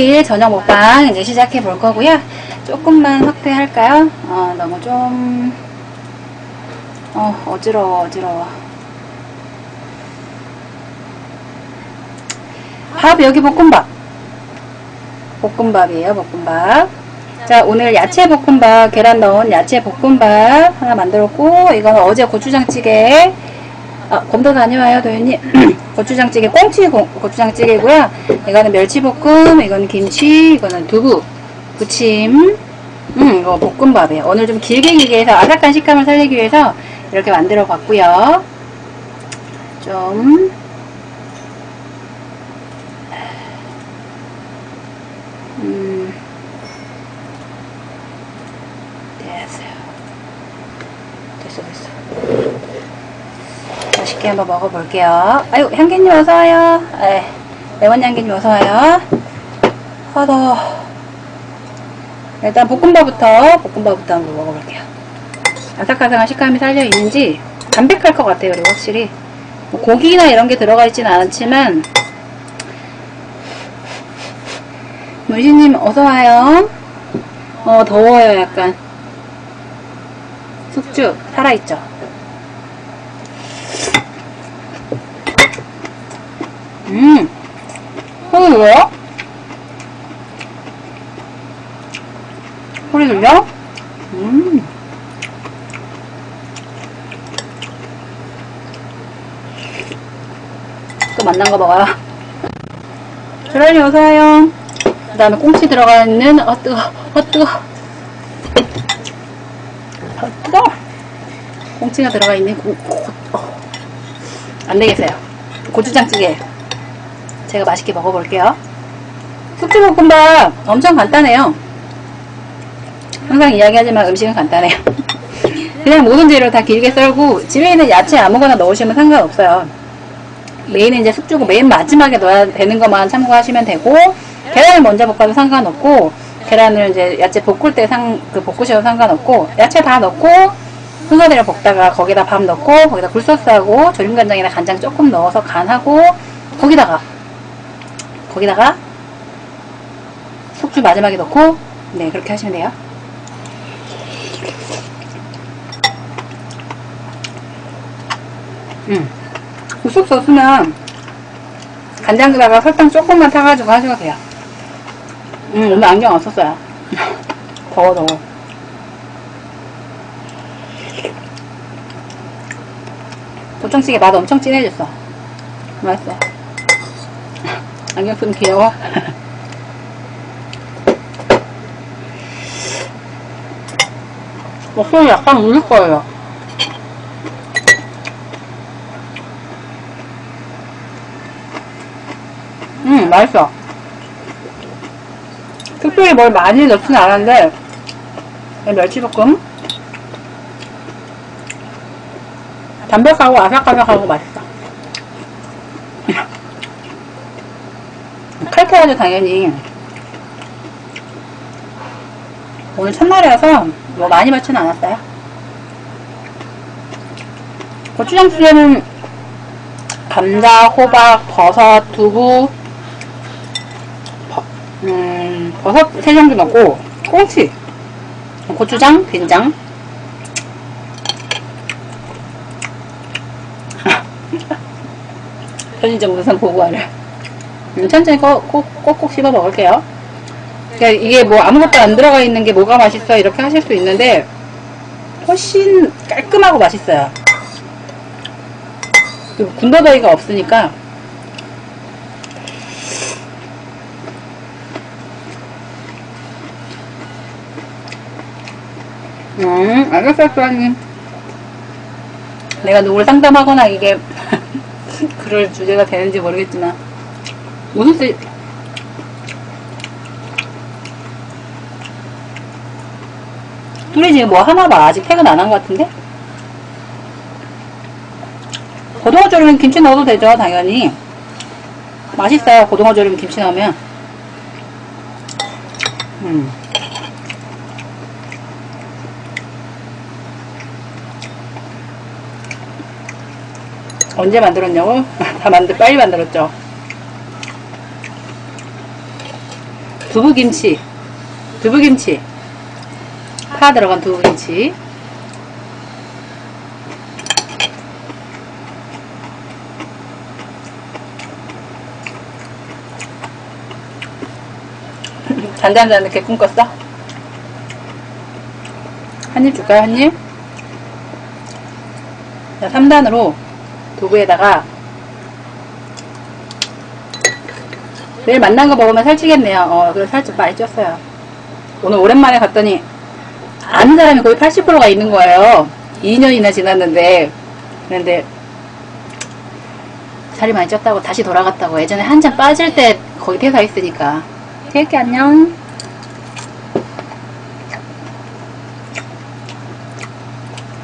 일요일 저녁 먹방 이제 시작해 볼 거고요. 조금만 확대할까요? 어, 너무 좀, 어, 어지러워, 어지러워. 밥, 여기 볶음밥. 볶음밥이에요, 볶음밥. 자, 오늘 야채 볶음밥, 계란 넣은 야채 볶음밥 하나 만들었고, 이거는 어제 고추장찌개, 아, 검도 다녀와요, 도현님. 고추장찌개, 꽁치 고, 고추장찌개고요. 이거는 멸치볶음, 이거는 김치, 이거는 두부, 부침, 음, 이거 볶음밥이에요. 오늘 좀 길게 길게 해서 아삭한 식감을 살리기 위해서 이렇게 만들어 봤고요. 좀, 음, 됐어요. 됐어, 됐어. 맛있게 한번 먹어볼게요. 아유, 향기님 어서와요. 에, 레몬 향기님 어서와요. 허더. 일단 볶음밥부터, 볶음밥부터 한번 먹어볼게요. 아삭아삭한 식감이 살려있는지 담백할 것 같아요, 그리고 확실히. 뭐 고기나 이런 게 들어가 있지는 않지만, 문신님 어서와요. 어, 더워요, 약간. 숙주, 살아있죠? 음, 소리 들려요? 소리 들려? 음. 또 만난 거 먹어요. 주라니 어서와요. 그 다음에 꽁치 들어가 있는, 어, 뜨거, 어, 뜨거. 어, 뜨거. 꽁치가 들어가 있는, 고, 고, 어. 안 되겠어요. 고추장찌개. 제가 맛있게 먹어볼게요. 숙주볶음밥 엄청 간단해요. 항상 이야기하지만 음식은 간단해요. 그냥 모든 재료 다 길게 썰고 집에 있는 야채 아무거나 넣으시면 상관없어요. 메인은 이제 숙주고 맨 마지막에 넣어야 되는 것만 참고하시면 되고 계란을 먼저 볶아도 상관없고 계란을 이제 야채 볶을 때 상, 그 볶으셔도 상관없고 야채 다 넣고 순서대로 볶다가 거기다 밥 넣고 거기다 굴소스하고 조림간장이나 간장 조금 넣어서 간하고 거기다가 거기다가 숙주 마지막에 넣고 네 그렇게 하시면 돼요. 음. 굴소스 없으면 간장에다가 설탕 조금만 타가지고 하셔도 돼요. 음 오늘 안경 안 썼어요. 더워 더워. 고창찌개 맛 엄청 진해졌어. 맛있어 쓰면 귀여워. 목소리 약간 울릴 거예요. 음 맛있어. 특별히 뭘 많이 넣지는 않았는데 멸치볶음? 담백하고 아삭아삭하고 맛있어 칼칼하죠 당연히 오늘 첫날이라서 뭐 많이 맞지는 않았어요. 고추장찌개는 감자, 호박, 버섯, 두부 버, 음, 버섯 세 정도 넣고 꽁치 고추장, 된장. 편의점 우선 보고하래 음, 천천히 꼭, 꼭, 꼭꼭 씹어 먹을게요. 그러니까 이게 뭐 아무것도 안 들어가 있는 게 뭐가 맛있어 이렇게 하실 수 있는데 훨씬 깔끔하고 맛있어요. 군더더기가 없으니까 음, 알겠어요, 수아님. 내가 누구를 상담하거나 이게 그럴 주제가 되는지 모르겠지만 쓰 우리 지금 뭐 하나 봐 아직 퇴근 안 한 것 같은데 고등어 조림 김치 넣어도 되죠 당연히 맛있어요 고등어 조림 김치 넣으면 음. 언제 만들었냐고? 다 만들, 빨리 만들었죠. 두부김치. 두부김치. 파 들어간 두부김치. 잔잔잔 이렇게 꿈꿨어? 한 입 줄까요, 한 입? 자, 3단으로 두부에다가 내일 만난 거 먹으면 살찌겠네요. 어, 그래 살ጭ 많이 쪘어요. 오늘 오랜만에 갔더니 아는 사람이 거의 80%가 있는 거예요. 2년이나 지났는데 그런데 살이 많이 쪘다고 다시 돌아갔다고 예전에 한참 빠질 때 거기 퇴사했으니까 케이크 안녕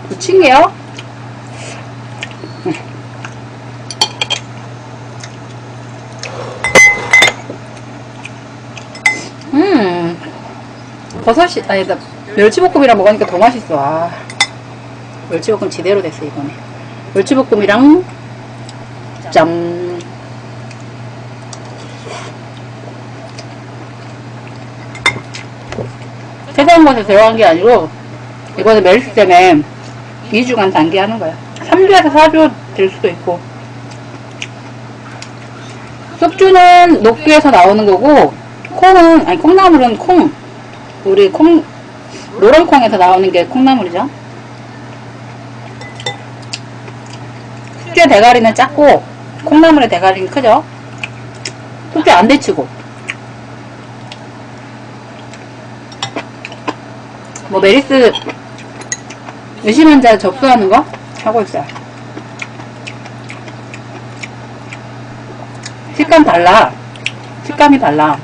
부침개요? 음. 버섯이 아니다 멸치볶음이랑 먹으니까 더 맛있어. 아, 멸치볶음 제대로 됐어 이번에. 멸치볶음이랑 짠 세세한 것에 들어간 게 아니고 이거는 멜스 때문에 2주간 단계하는 거야. 3주에서 4주 될 수도 있고. 쑥주는 녹두에서 나오는 거고 콩은 아니 콩나물은 콩. 우리 콩 노란 콩에서 나오는 게 콩나물이죠? 숙주의 대가리는 작고 콩나물의 대가리는 크죠? 숙주 안 데치고. 뭐 메리스 의심 환자 접수하는 거? 하고 있어요. 식감 달라. 식감이 달라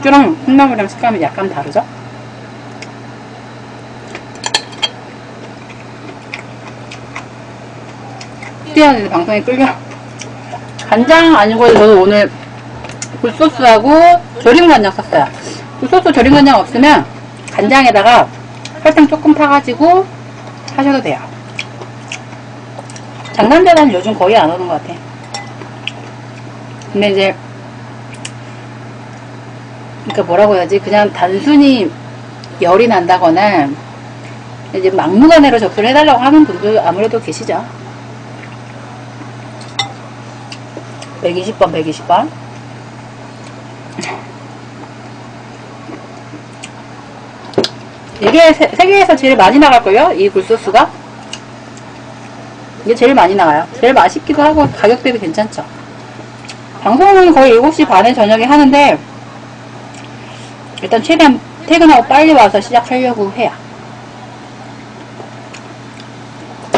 숙주랑 콩나물이랑 식감이 약간 다르죠? 뛰어야 방송에 끌려. 간장 아니고 저는 오늘 굴소스하고 조림 간장 썼어요. 굴소스 조림 간장 없으면 간장에다가 설탕 조금 타가지고 하셔도 돼요. 장남자는 요즘 거의 안 오는 것 같아. 근데 이제 그러니까 뭐라고 해야지? 그냥 단순히 열이 난다거나 이제 막무가내로 접수를 해달라고 하는 분도 아무래도 계시죠. 120번 120번. 이게 세, 세계에서 제일 많이 나갈걸요? 이 굴소스가? 이게 제일 많이 나가요. 제일 맛있기도 하고 가격 대비 괜찮죠. 방송은 거의 7시 반에 저녁에 하는데 일단 최대한 퇴근하고 빨리 와서 시작하려고 해요.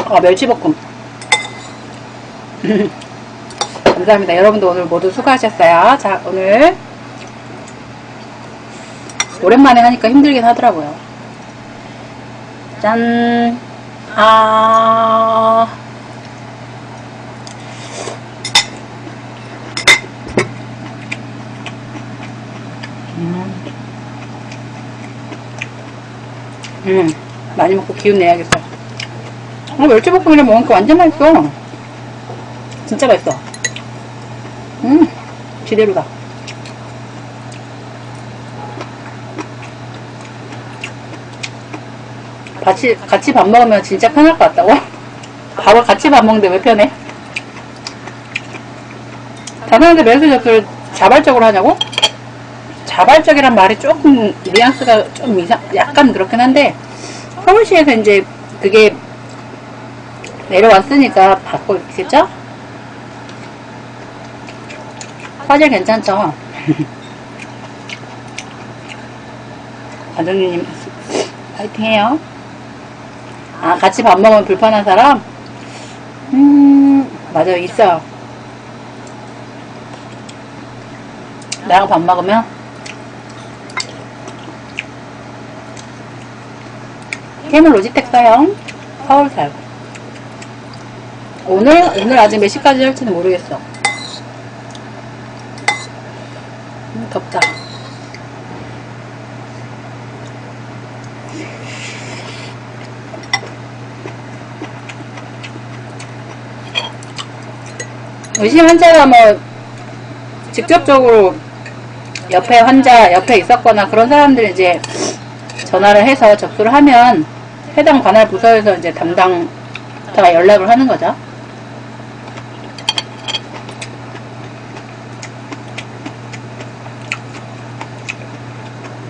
아 멸치볶음. 감사합니다. 여러분도 오늘 모두 수고하셨어요. 자 오늘 오랜만에 하니까 힘들긴 하더라고요. 짠. 아... 음. 음, 많이 먹고 기운 내야겠어. 어, 멸치볶음이랑 먹으니까 완전 맛있어. 진짜 맛있어. 음, 지대로다. 같이, 같이 밥 먹으면 진짜 편할 것 같다고? 밥을 같이 밥 먹는데 왜 편해? 다른데 멜스 접수를 자발적으로 하냐고? 자발적이란 말이 조금 뉘앙스가 좀 이상 약간 그렇긴 한데 서울시에서 이제 그게 내려왔으니까 받고 있겠죠? 화질 괜찮죠? 과장님 파이팅 해요 아 같이 밥 먹으면 불편한 사람? 음 맞아요 있어요 나랑 밥 먹으면 캠을 로지텍 써요. 서울 살고. 오늘, 오늘 아직 몇 시까지 할지는 모르겠어. 음, 덥다. 의심 환자가 뭐, 직접적으로 옆에 환자 옆에 있었거나 그런 사람들 이제 전화를 해서 접수를 하면 해당 관할 부서에서 이제 담당자가 연락을 하는 거죠.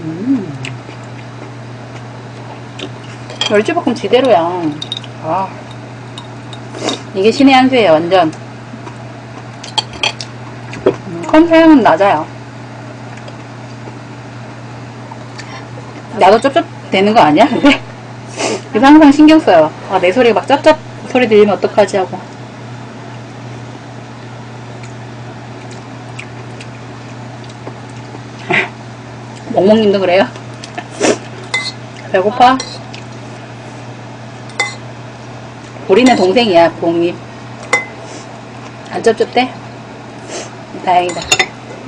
음. 멸치볶음 지대로야. 아. 이게 신의 한 수예요, 완전. 음, 컨사용은 낮아요. 나도 쩝쩝 되는 거 아니야? 근데 그래서 항상 신경 써요. 아, 내 소리가 막 쩝쩝 소리 들리면 어떡하지 하고. 멍멍님도 그래요? 배고파? 우리는 동생이야, 부엉님. 안 쩝쩝대? 다행이다.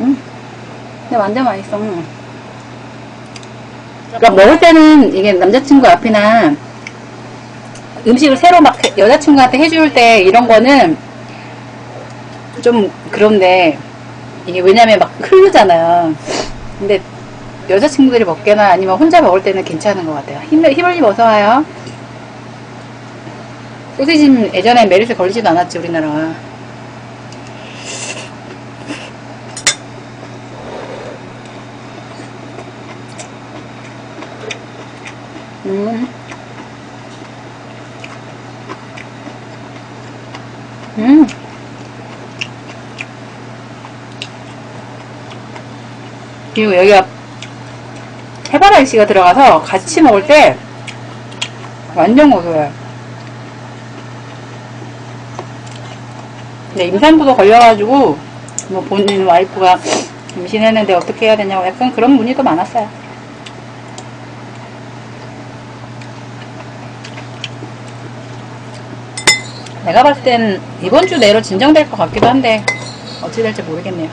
응. 근데 완전 맛있어. 그러니까 먹을 때는 이게 남자친구 앞이나 음식을 새로 막 해- 여자친구한테 해줄 때 이런 거는 좀 그런데 이게 왜냐면 막 흐르잖아요. 근데 여자친구들이 먹거나 아니면 혼자 먹을 때는 괜찮은 것 같아요. 힘, 힘을님 어서 와요. 소시지 예전에 메르스 걸리지도 않았지, 우리나라. 음. 음. 그리고 여기가 해바라기씨가 들어가서 같이 먹을 때 완전 고소해요. 근데 임산부도 걸려가지고 뭐 본인 와이프가 임신했는데 어떻게 해야 되냐고 약간 그런 문의도 많았어요. 내가 봤을 땐 이번 주 내로 진정될 것 같기도 한데 어찌 될지 모르겠네요.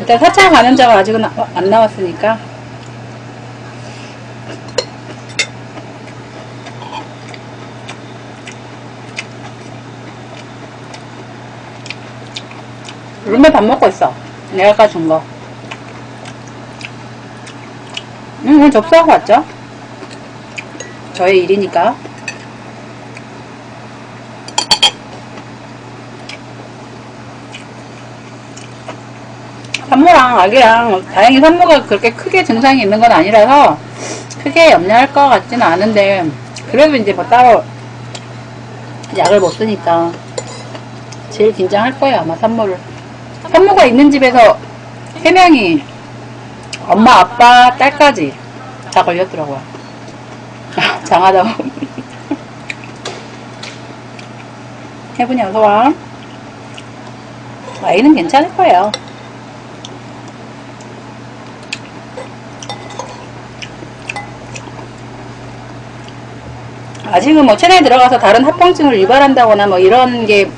일단 4차 감염자가 아직은 아- 안 나왔으니까 룸메 밥 먹고 있어. 내가 아까 준 거. 응, 오늘 접수하고 왔죠? 저의 일이니까. 산모랑 아기랑 다행히 산모가 그렇게 크게 증상이 있는 건 아니라서 크게 염려할 것 같지는 않은데 그래도 이제 뭐 따로 약을 못 쓰니까 제일 긴장할 거예요 아마 산모를. 산모가 있는 집에서 세 명이 엄마 아빠 딸까지 다 걸렸더라고요. 장하다고. 해분이 어서와. 아이는 괜찮을 거예요 아직은 뭐 체내에 들어가서 다른 합병증을 유발한다거나 뭐 이런 게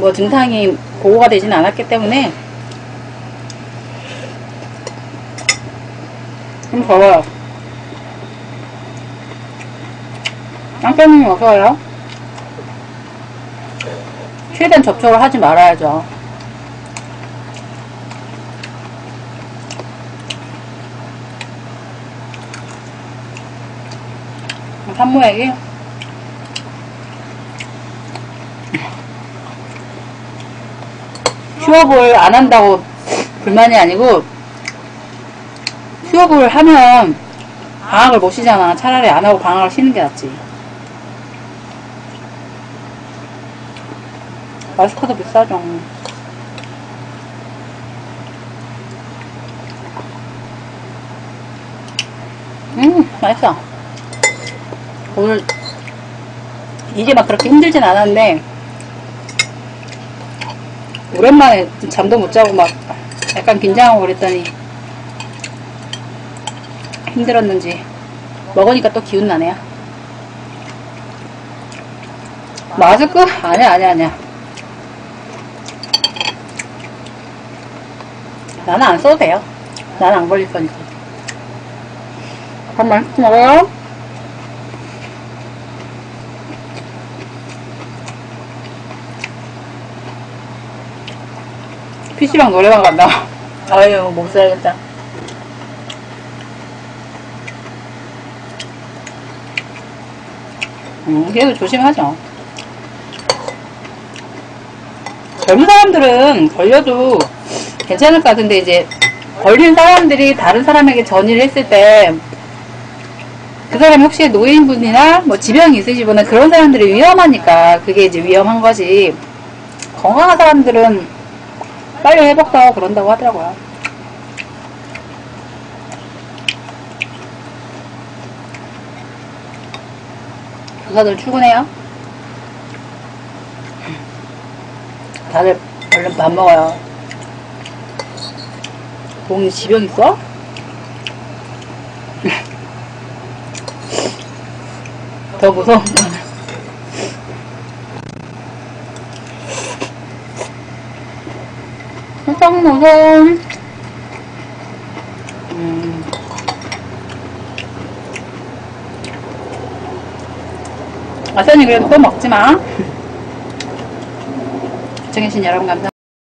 뭐 증상이 보고가 되진 않았기 때문에 좀 더워요. 양편님 어서와요. 최대한 접촉을 하지 말아야죠. 산모에게 휴업을 안 한다고 불만이 아니고 휴업을 하면 방학을 못 쉬잖아. 차라리 안 하고 방학을 쉬는 게 낫지. 마스크도 비싸죠. 음, 맛있어. 오늘 이게 막 그렇게 힘들진 않았는데 오랜만에 잠도 못 자고 막 약간 긴장하고 그랬더니 힘들었는지 먹으니까 또 기운 나네요. 마스크? 아니야 아니야 아니야. 나는 안 써도 돼요. 나는 안 걸릴 거니까. 밥 맛있게 먹어요. PC방 노래방 간다. 아유, 못 살겠다. 음, 그래도 조심하죠. 젊은 사람들은 걸려도 괜찮을 것 같은데 이제 걸린 사람들이 다른 사람에게 전의를 했을 때 그 사람이 혹시 노인분이나 뭐 지병이 있으시거나 그런 사람들이 위험하니까 그게 이제 위험한 거지 건강한 사람들은 빨리 회복하고 그런다고 하더라고요. 교사들 출근해요? 다들 얼른 밥 먹어요. 봉이 지병 있어? 더 무서운 거 는 살짝 무서워. 음. 아선이 그래도 또 먹지 마. 시청해주신 여러분 감사합니다.